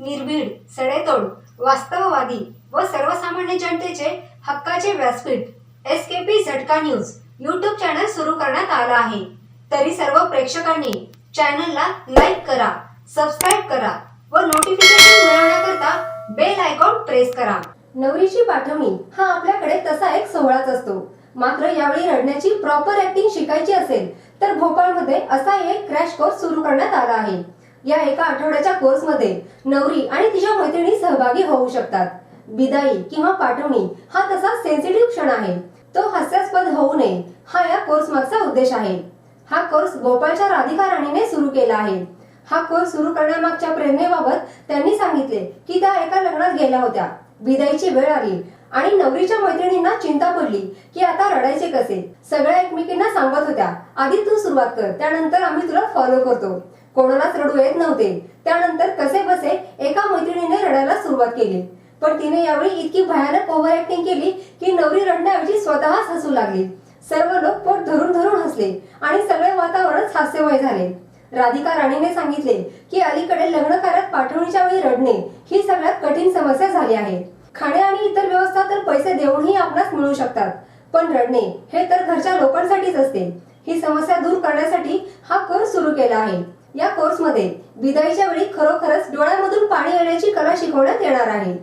निर्भीड सडेतोड वास्तववादी व सर्वसामान्य जनतेचे हक्काचे व्यासपीठ. S K P Jhatka news YouTube channel सुरू करण्यात आला आहे. तरी सर्व प्रेक्षकांनी चॅनलला लाईक करा सबस्क्राईब करा व नोटिफिकेशन मिळवण्याकरता बेल आयकॉन प्रेस करा. नवरीची पाठवणी हा आपल्याकडे तसा एक सोहळाच असतो. मात्र यावेळी रडण्याची प्रॉपर ऍक्टिंग शिकायची असेल तर भोपाळमध्ये असा एक क्रॅश कोर्स सुरू करण्यात आला आहे. या एका आठवड्याच्या कोर्समध्ये नवरी आणि तिच्या मैत्रिणी सहभागी होऊ शकतात. बिदाई किंवा पाठवणी हा तसा सेन्सिटिव्ह क्षण आहे. तो हास्यास्पद होऊ नये हा या कोर्स मागचा उद्देश आहे. हा कोर्स भोपाळच्या राधिका राणीने सुरू केला आहे. हा कोर्स सुरू करण्यामागच्या प्रेरणेबाबत त्यांनी सांगितले की त्या एका लग्नात गेल्या होत्या. विदाईची वेळ आली आणि नवरीच्या मैत्रिणींना चिंता पडली की आता रडायचे कसे? सगळ्या एकमेकींना सांगत होत्या आधी तू सुरुवात कर त्यानंतर आम्ही तुला फॉलो करतो. कोणालाच रडू येत नव्हते. त्यानंतर कसे बसे एका मैत्रिणीने रडायला सुरुवात केली. पण तिने यावेळी इतकी भयानक ओव्हर ऍक्टिंग केली की नवरी रडण्याऐवजी स्वतःच हसू लागली. सर्व लोक पोट धरून धरून हसले आणि सगळे वातावरणच हास्यमय झाले. राधिका राणीने सांगितले की अलीकडे लग्न कार्यात पाठवणीच्या वेळी रडणे ही सगळ्यात कठीण समस्या झाली आहे. खाणे आणि इतर व्यवस्था तर पैसे देऊनही आपणास मिळू शकतात. पण रडणे हे तर घरच्या लोकांसाठी असते. ही समस्या दूर करण्यासाठी हा कोर्स सुरू केला आहे. या कोर्समध्ये विदाईच्या वेळी खरोखरच डोळ्यामधून पाणी येण्याची कला शिकवण्यात येणार आहे.